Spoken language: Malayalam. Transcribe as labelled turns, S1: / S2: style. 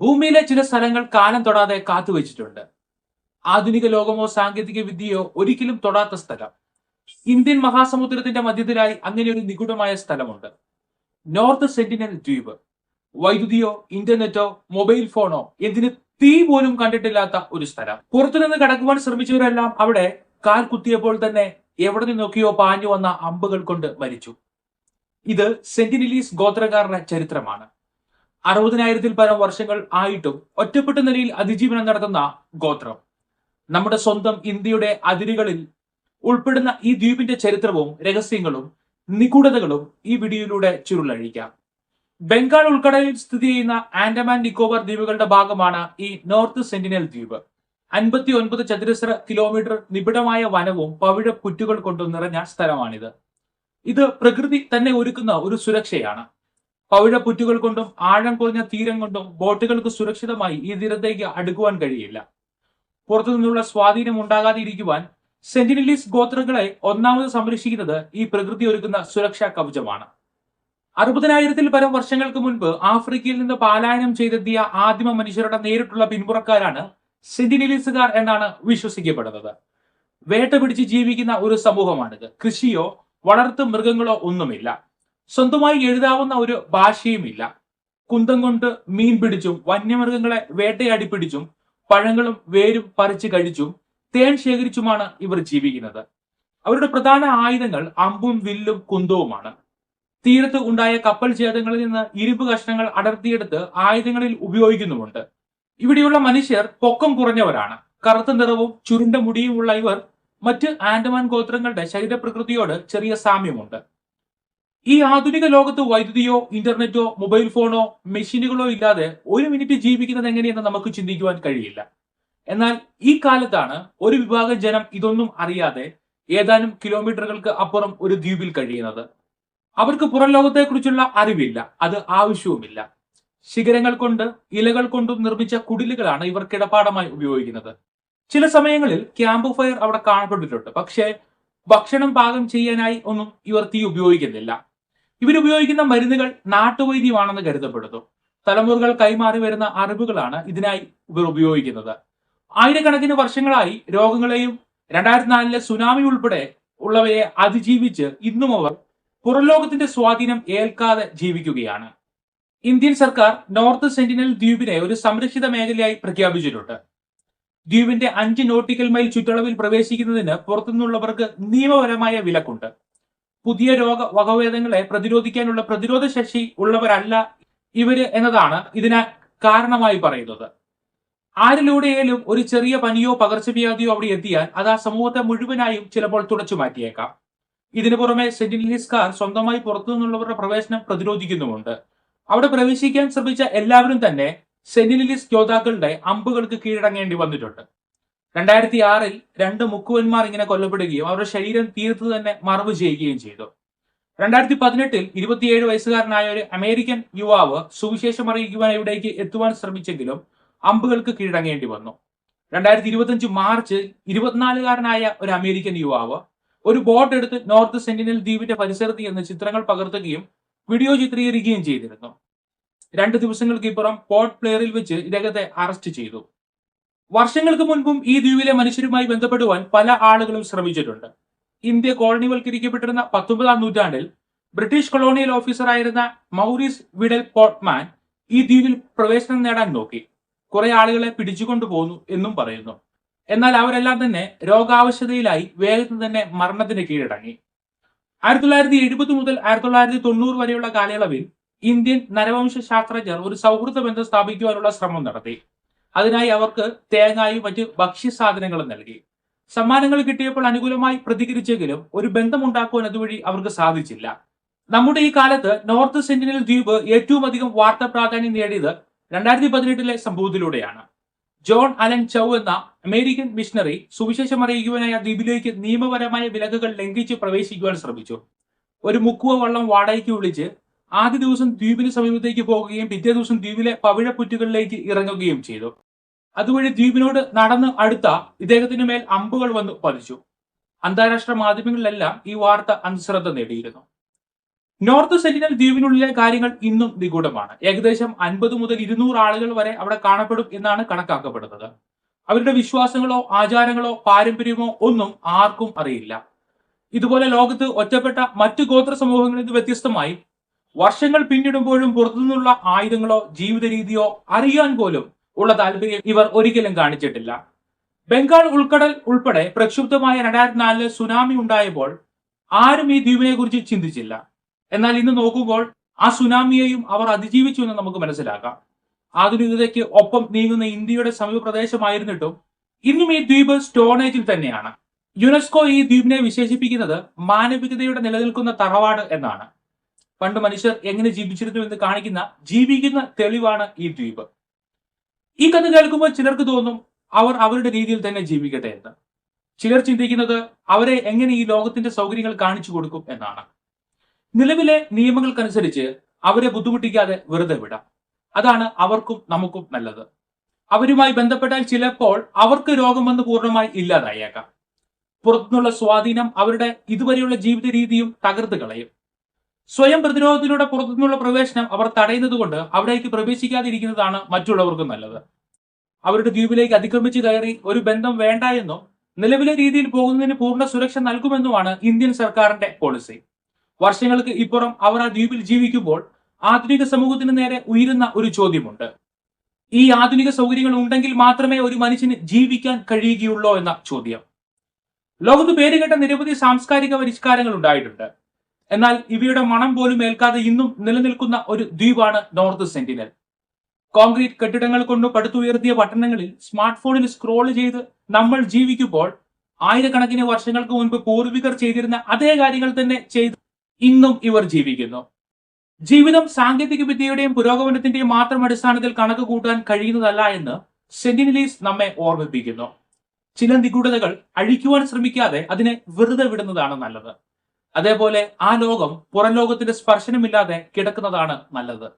S1: ഭൂമിയിലെ ചില സ്ഥലങ്ങൾ കാലം തൊടാതെ കാത്തുവച്ചിട്ടുണ്ട് ആധുനിക ലോകമോ സാങ്കേതിക വിദ്യയോ ഒരിക്കലും തൊടാത്ത സ്ഥലം. ഇന്ത്യൻ മഹാസമുദ്രത്തിന്റെ മധ്യത്തിലായി അങ്ങനെ ഒരു നിഗൂഢമായ സ്ഥലമുണ്ട്. നോർത്ത് സെന്റിനൽ ദ്വീപ്. വൈദ്യുതിയോ ഇന്റർനെറ്റോ മൊബൈൽ ഫോണോ എന്തിന് തീ പോലും കണ്ടിട്ടില്ലാത്ത ഒരു സ്ഥലം. പുറത്തുനിന്ന് കടക്കുവാൻ ശ്രമിച്ചവരെല്ലാം അവിടെ കാൽ കുത്തിയപ്പോൾ തന്നെ എവിടെ നോക്കിയോ പാഞ്ഞു വന്ന അമ്പുകൾ കൊണ്ട് മരിച്ചു. ഇത് സെന്റിനലീസ് ഗോത്രക്കാരുടെ ചരിത്രമാണ്. അറുപതിനായിരത്തിൽ പരം വർഷങ്ങൾ ആയിട്ടും ഒറ്റപ്പെട്ട നിലയിൽ അതിജീവനം നടത്തുന്ന ഗോത്രം. നമ്മുടെ സ്വന്തം ഇന്ത്യയുടെ അതിരുകളിൽ ഉൾപ്പെടുന്ന ഈ ദ്വീപിന്റെ ചരിത്രവും രഹസ്യങ്ങളും നിഗൂഢതകളും ഈ വീഡിയോയിലൂടെ ചുരുളഴിക്കാം. ബംഗാൾ ഉൾക്കടലിൽ സ്ഥിതി ചെയ്യുന്ന ആൻഡമാൻ നിക്കോബാർ ദ്വീപുകളുടെ ഭാഗമാണ് ഈ നോർത്ത് സെന്റിനൽ ദ്വീപ്. അൻപത്തി ഒൻപത് ചതുരശ്ര കിലോമീറ്റർ നിബിഡമായ വനവും പവിഴ പുറ്റുകൾ കൊണ്ടും നിറഞ്ഞ സ്ഥലമാണിത്. ഇത് പ്രകൃതി തന്നെ ഒരുക്കുന്ന ഒരു സുരക്ഷയാണ്. പവിഴ പുറ്റുകൾ കൊണ്ടും ആഴം കുറഞ്ഞ തീരം കൊണ്ടും ബോട്ടുകൾക്ക് സുരക്ഷിതമായി ഈ തീരത്തേക്ക് അടുക്കുവാൻ കഴിയില്ല. പുറത്തു നിന്നുള്ള സ്വാധീനം ഉണ്ടാകാതെ ഇരിക്കുവാൻ സെന്റിനലീസ് ഗോത്രങ്ങളെ ഒന്നാമത് സംരക്ഷിക്കുന്നത് ഈ പ്രകൃതി ഒരുക്കുന്ന സുരക്ഷാ കവചമാണ്. അറുപതിനായിരത്തിൽ പരം വർഷങ്ങൾക്ക് മുൻപ് ആഫ്രിക്കയിൽ നിന്ന് പാലായനം ചെയ്തെത്തിയ ആദിമ മനുഷ്യരുടെ നേരിട്ടുള്ള പിന്മുറക്കാരാണ് സെന്റിനലീസുകാർ എന്നാണ് വിശ്വസിക്കപ്പെടുന്നത്. വേട്ട പിടിച്ച് ജീവിക്കുന്ന ഒരു സമൂഹമാണിത്. കൃഷിയോ വളർത്തു മൃഗങ്ങളോ ഒന്നുമില്ല. സ്വന്തമായി എഴുതാവുന്ന ഒരു ഭാഷയുമില്ല. കുന്തം കൊണ്ട് മീൻ പിടിച്ചും വന്യമൃഗങ്ങളെ വേട്ടയാടി പിടിച്ചും പഴങ്ങളും വേരും പറിച്ചു കഴിച്ചും തേൻ ശേഖരിച്ചുമാണ് ഇവർ ജീവിക്കുന്നത്. അവരുടെ പ്രധാന ആയുധങ്ങൾ അമ്പും വില്ലും കുന്തവുമാണ്. തീരത്ത് ഉണ്ടായ കപ്പൽ ഛേദങ്ങളിൽ നിന്ന് ഇരുമ്പ് കഷ്ണങ്ങൾ അടർത്തിയെടുത്ത് ആയുധങ്ങളിൽ ഉപയോഗിക്കുന്നുമുണ്ട്. ഇവിടെയുള്ള മനുഷ്യർ പൊക്കം കുറഞ്ഞവരാണ്. കറുത്ത നിറവും ചുരുണ്ട മുടിയുമുള്ള ഇവർ മറ്റ് ആൻഡമാൻ ഗോത്രങ്ങളുടെ ശരീരപ്രകൃതിയോട് ചെറിയ സാമ്യമുണ്ട്. ഈ ആധുനിക ലോകത്ത് വൈദ്യുതിയോ ഇന്റർനെറ്റോ മൊബൈൽ ഫോണോ മെഷീനുകളോ ഇല്ലാതെ ഒരു മിനിറ്റ് ജീവിക്കുന്നത് എങ്ങനെയെന്ന് നമുക്ക് ചിന്തിക്കുവാൻ കഴിയില്ല. എന്നാൽ ഈ കാലത്താണ് ഒരു വിഭാഗം ജനം ഇതൊന്നും അറിയാതെ ഏതാനും കിലോമീറ്ററുകൾക്ക് അപ്പുറം ഒരു ദ്വീപിൽ കഴിയുന്നത്. അവർക്ക് പുറം ലോകത്തെക്കുറിച്ചുള്ള അറിവില്ല അത് ആവശ്യവുമില്ല. ശിഖരങ്ങൾ കൊണ്ട് ഇലകൾ കൊണ്ടും നിർമ്മിച്ച കുടിലുകളാണ് ഇവർ കിടപ്പാടമായി ഉപയോഗിക്കുന്നത്. ചില സമയങ്ങളിൽ ക്യാമ്പ് ഫയർ അവിടെ കാണപ്പെട്ടിട്ടുണ്ട് പക്ഷേ ഭക്ഷണം പാകം ചെയ്യാനായി ഒന്നും ഇവർ തീ ഉപയോഗിക്കുന്നില്ല. ഇവരുപയോഗിക്കുന്ന മരുന്നുകൾ നാട്ടുവൈദ്യമാണെന്ന് കരുതപ്പെടുന്നു. തലമുറകൾ കൈമാറി വരുന്ന അറിവുകളാണ് ഇതിനായി ഇവർ ഉപയോഗിക്കുന്നത്. ആയിരക്കണക്കിന് വർഷങ്ങളായി രോഗങ്ങളെയും രണ്ടായിരത്തി നാലിലെ സുനാമി ഉൾപ്പെടെ ഉള്ളവയെ അതിജീവിച്ച് ഇന്നും അവർ പുറലോകത്തിന്റെ സ്വാധീനം ഏൽക്കാതെ ജീവിക്കുകയാണ്. ഇന്ത്യൻ സർക്കാർ നോർത്ത് സെന്റിനൽ ദ്വീപിനെ ഒരു സംരക്ഷിത മേഖലയായി പ്രഖ്യാപിച്ചിട്ടുണ്ട്. ദ്വീപിന്റെ അഞ്ച് നോട്ടിക്കൽ മൈൽ ചുറ്റളവിൽ പ്രവേശിക്കുന്നതിന് പുറത്തുനിന്നുള്ളവർക്ക് നിയമപരമായ വിലക്കുണ്ട്. പുതിയ രോഗ വകഭേദങ്ങളെ പ്രതിരോധിക്കാനുള്ള പ്രതിരോധ ശേഷി ഉള്ളവരല്ല ഇവർ എന്നതാണ് ഇതിന് കാരണമായി പറയുന്നത്. ആരിലൂടെയാലും ഒരു ചെറിയ പനിയോ പകർച്ചവ്യാധിയോ അവിടെ എത്തിയാൽ അത് ആ സമൂഹത്തെ മുഴുവനായും ചിലപ്പോൾ തുടച്ചു മാറ്റിയേക്കാം. ഇതിനു പുറമെ സെന്റിനിസ്കാർ സ്വന്തമായി പുറത്തു നിന്നുള്ളവരുടെ പ്രവേശനം പ്രതിരോധിക്കുന്നുമുണ്ട്. അവിടെ പ്രവേശിക്കാൻ ശ്രമിച്ച എല്ലാവരും തന്നെ സെന്റിനിലിസ് യോദ്ധാക്കളുടെ അമ്പുകൾക്ക് കീഴടങ്ങേണ്ടി വന്നിട്ടുണ്ട്. രണ്ടായിരത്തി ആറിൽ രണ്ട് മുക്കുവന്മാർ ഇങ്ങനെ കൊല്ലപ്പെടുകയും അവരുടെ ശരീരം തീർത്ത് തന്നെ മറവ് ചെയ്യുകയും ചെയ്തു. രണ്ടായിരത്തി പതിനെട്ടിൽ ഇരുപത്തിയേഴ് വയസ്സുകാരനായ ഒരു അമേരിക്കൻ യുവാവ് സുവിശേഷം അറിയിക്കുവാൻ ഇവിടേക്ക് എത്തുവാൻ ശ്രമിച്ചെങ്കിലും അമ്പുകൾക്ക് കീഴടങ്ങേണ്ടി വന്നു. രണ്ടായിരത്തി ഇരുപത്തിയഞ്ച് മാർച്ച് ഇരുപത്തിനാലുകാരനായ ഒരു അമേരിക്കൻ യുവാവ് ഒരു ബോട്ട് എടുത്ത് നോർത്ത് സെന്റിനൽ ദ്വീപിന്റെ പരിസരത്ത് എന്ന് ചിത്രങ്ങൾ പകർത്തുകയും വീഡിയോ ചിത്രീകരിക്കുകയും ചെയ്തിരുന്നു. രണ്ട് ദിവസങ്ങൾക്ക് ഇപ്പുറം പോർട്ട് പ്ലെയറിൽ വെച്ച് ഇദ്ദേഹത്തെ അറസ്റ്റ് ചെയ്തു. വർഷങ്ങൾക്ക് മുൻപും ഈ ദ്വീപിലെ മനുഷ്യരുമായി ബന്ധപ്പെടുവാൻ പല ആളുകളും ശ്രമിച്ചിട്ടുണ്ട്. ഇന്ത്യ കോളനിവൽക്കരിക്കപ്പെട്ടിരുന്ന പത്തൊമ്പതാം നൂറ്റാണ്ടിൽ ബ്രിട്ടീഷ് കൊളോണിയൽ ഓഫീസറായിരുന്ന മൗറീസ് വിഡൽ പോർട്ട്മാൻ ഈ ദ്വീപിൽ പ്രവേശനം നേടാൻ നോക്കി. കുറെ ആളുകളെ പിടിച്ചുകൊണ്ടു പോന്നു എന്നും പറയുന്നു. എന്നാൽ അവരെല്ലാം തന്നെ രോഗാവശ്യതയിലായി വേഗത്തിൽ തന്നെ മരണത്തിന് കീഴടങ്ങി. ആയിരത്തി തൊള്ളായിരത്തി എഴുപത് മുതൽ ആയിരത്തി തൊള്ളായിരത്തി തൊണ്ണൂറ് വരെയുള്ള കാലയളവിൽ ഇന്ത്യൻ നരവംശ ശാസ്ത്രജ്ഞർ ഒരു സൗഹൃദ ബന്ധം സ്ഥാപിക്കുവാനുള്ള ശ്രമം നടത്തി. അതിനായി അവർക്ക് തേങ്ങായും മറ്റ് ഭക്ഷ്യസാധനങ്ങളും നൽകി. സമ്മാനങ്ങൾ കിട്ടിയപ്പോൾ അനുകൂലമായി പ്രതികരിച്ചെങ്കിലും ഒരു ബന്ധമുണ്ടാക്കുവാൻ അതുവഴി അവർക്ക് സാധിച്ചില്ല. നമ്മുടെ ഈ കാലത്ത് നോർത്ത് സെന്റിനൽ ദ്വീപ് ഏറ്റവും അധികം വാർത്താ പ്രാധാന്യം നേടിയത് രണ്ടായിരത്തി പതിനെട്ടിലെ സംഭവത്തിലൂടെയാണ്. ജോൺ അലൻ ചൗ എന്ന അമേരിക്കൻ മിഷണറി സുവിശേഷം അറിയിക്കുവാനായി ദ്വീപിലേക്ക് നിയമപരമായ വിലക്കുകൾ ലംഘിച്ച് പ്രവേശിക്കുവാൻ ശ്രമിച്ചു. ഒരു മുക്കുവ വള്ളം വാടകയ്ക്ക് വിളിച്ച് ആദ്യ ദിവസം ദ്വീപിന് സമീപത്തേക്ക് പോകുകയും പിറ്റേ ദിവസം ദ്വീപിലെ പവിഴപ്പുറ്റുകളിലേക്ക് ഇറങ്ങുകയും ചെയ്തു. അതുവഴി ദ്വീപിനോട് നടന്ന് അടുത്ത ഇദ്ദേഹത്തിന് മേൽ അമ്പുകൾ വന്നു പതിച്ചു. അന്താരാഷ്ട്ര മാധ്യമങ്ങളിലെല്ലാം ഈ വാർത്ത അനുശ്രദ്ധ നേടിയിരുന്നു. നോർത്ത് സെന്റിനൽ ദ്വീപിനുള്ളിലെ കാര്യങ്ങൾ ഇന്നും നിഗൂഢമാണ്. ഏകദേശം അൻപത് മുതൽ ഇരുന്നൂറ് ആളുകൾ വരെ അവിടെ കാണപ്പെടും എന്നാണ് കണക്കാക്കപ്പെടുന്നത്. അവരുടെ വിശ്വാസങ്ങളോ ആചാരങ്ങളോ പാരമ്പര്യമോ ഒന്നും ആർക്കും അറിയില്ല. ഇതുപോലെ ലോകത്ത് ഒറ്റപ്പെട്ട മറ്റു ഗോത്ര സമൂഹങ്ങളിൽ നിന്ന് വ്യത്യസ്തമായി വർഷങ്ങൾ പിന്നിടുമ്പോഴും പുറത്തുനിന്നുള്ള ആയുധങ്ങളോ ജീവിത രീതിയോ അറിയാൻ പോലും ഉള്ള താല്പര്യം ഇവർ ഒരിക്കലും കാണിച്ചിട്ടില്ല. ബംഗാൾ ഉൾക്കടൽ ഉൾപ്പെടെ പ്രക്ഷുബ്ധമായ രണ്ടായിരത്തി നാലിൽ സുനാമി ഉണ്ടായപ്പോൾ ആരും ഈ ദ്വീപിനെ കുറിച്ച് ചിന്തിച്ചില്ല. എന്നാൽ ഇന്ന് നോക്കുമ്പോൾ ആ സുനാമിയെയും അവർ അതിജീവിച്ചു എന്ന് നമുക്ക് മനസ്സിലാക്കാം. ആധുനികതയ്ക്ക് ഒപ്പം നീങ്ങുന്ന ഇന്ത്യയുടെ സമീപ പ്രദേശമായിരുന്നിട്ടും ഇന്നും ഈ ദ്വീപ് സ്റ്റോണേജിൽ തന്നെയാണ്. യുനെസ്കോ ഈ ദ്വീപിനെ വിശേഷിപ്പിക്കുന്നത് മാനവികതയുടെ നിലനിൽക്കുന്ന തറവാട് എന്നാണ്. പണ്ട് മനുഷ്യർ എങ്ങനെ ജീവിച്ചിരുന്നു എന്ന് കാണിക്കുന്ന ജീവിക്കുന്ന തെളിവാണ് ഈ ദ്വീപ്. ഈ കഥ കേൾക്കുമ്പോൾ ചിലർക്ക് തോന്നും അവർ അവരുടെ രീതിയിൽ തന്നെ ജീവിക്കട്ടെ എന്ന്. ചിലർ ചിന്തിക്കുന്നത് അവരെ എങ്ങനെ ഈ ലോകത്തിന്റെ സൗകര്യങ്ങൾ കാണിച്ചു കൊടുക്കും എന്നാണ്. നിലവിലെ നിയമങ്ങൾക്കനുസരിച്ച് അവരെ ബുദ്ധിമുട്ടിക്കാതെ വെറുതെ വിടാം. അതാണ് അവർക്കും നമുക്കും നല്ലത്. അവരുമായി ബന്ധപ്പെട്ടാൽ ചിലപ്പോൾ അവർക്ക് രോഗം വന്ന് പൂർണമായി ഇല്ലാതായേക്കാം. പുറത്തുനിന്നുള്ള സ്വാധീനം അവരുടെ ഇതുവരെയുള്ള ജീവിത രീതിയും തകർത്ത് കളയും. സ്വയം പ്രതിരോധത്തിലൂടെ പുറത്തുനിന്നുള്ള പ്രവേശനം അവർ തടയുന്നതുകൊണ്ട് അവിടേക്ക് പ്രവേശിക്കാതിരിക്കുന്നതാണ് മറ്റുള്ളവർക്കും നല്ലത്. അവരുടെ ദ്വീപിലേക്ക് അതിക്രമിച്ച് കയറി ഒരു ബന്ധം വേണ്ട എന്നും നിലവിലെ രീതിയിൽ പോകുന്നതിന് പൂർണ സുരക്ഷ നൽകുമെന്നുമാണ് ഇന്ത്യൻ സർക്കാരിന്റെ പോളിസി വർഷങ്ങൾക്ക് ഇപ്പുറം അവർ ആ ദ്വീപിൽ ജീവിക്കുമ്പോൾ ആധുനിക സമൂഹത്തിന് നേരെ ഉയരുന്ന ഒരു ചോദ്യമുണ്ട്. ഈ ആധുനിക സൗകര്യങ്ങൾ ഉണ്ടെങ്കിൽ മാത്രമേ ഒരു മനുഷ്യന് ജീവിക്കാൻ കഴിയുകയുള്ളൂ എന്ന ചോദ്യം. ലോകത്ത് പേരുകേട്ട നിരവധി സാംസ്കാരിക പരിഷ്കാരങ്ങൾ ഉണ്ടായിട്ടുണ്ട്. എന്നാൽ ഇവയുടെ മണം പോലും ഏൽക്കാതെ ഇന്നും നിലനിൽക്കുന്ന ഒരു ദ്വീപാണ് നോർത്ത് സെന്റിനൽ. കോൺക്രീറ്റ് കെട്ടിടങ്ങൾ കൊണ്ട് പടുത്തുയർത്തിയ പട്ടണങ്ങളിൽ സ്മാർട്ട് ഫോണിൽ സ്ക്രോൾ ചെയ്ത് നമ്മൾ ജീവിക്കുമ്പോൾ ആയിരക്കണക്കിന് വർഷങ്ങൾക്ക് മുൻപ് പൂർവികർ ചെയ്തിരുന്ന അതേ കാര്യങ്ങൾ തന്നെ ചെയ്ത് ഇന്നും ഇവർ ജീവിക്കുന്നു. ജീവിതം സാങ്കേതിക വിദ്യയുടെയും പുരോഗമനത്തിന്റെയും മാത്രം അടിസ്ഥാനത്തിൽ കണക്ക് കൂട്ടാൻ കഴിയുന്നതല്ല എന്ന് സെന്റിനലീസ് നമ്മെ ഓർമ്മിപ്പിക്കുന്നു. ചില നിഗൂഢതകൾ അഴിക്കുവാൻ ശ്രമിക്കാതെ അതിനെ വെറുതെ വിടുന്നതാണ് നല്ലത്. അതേപോലെ ആ ലോകം പുറം ലോകത്തിന്റെ സ്പർശനമില്ലാതെ കിടക്കുന്നതാണ് നല്ലത്.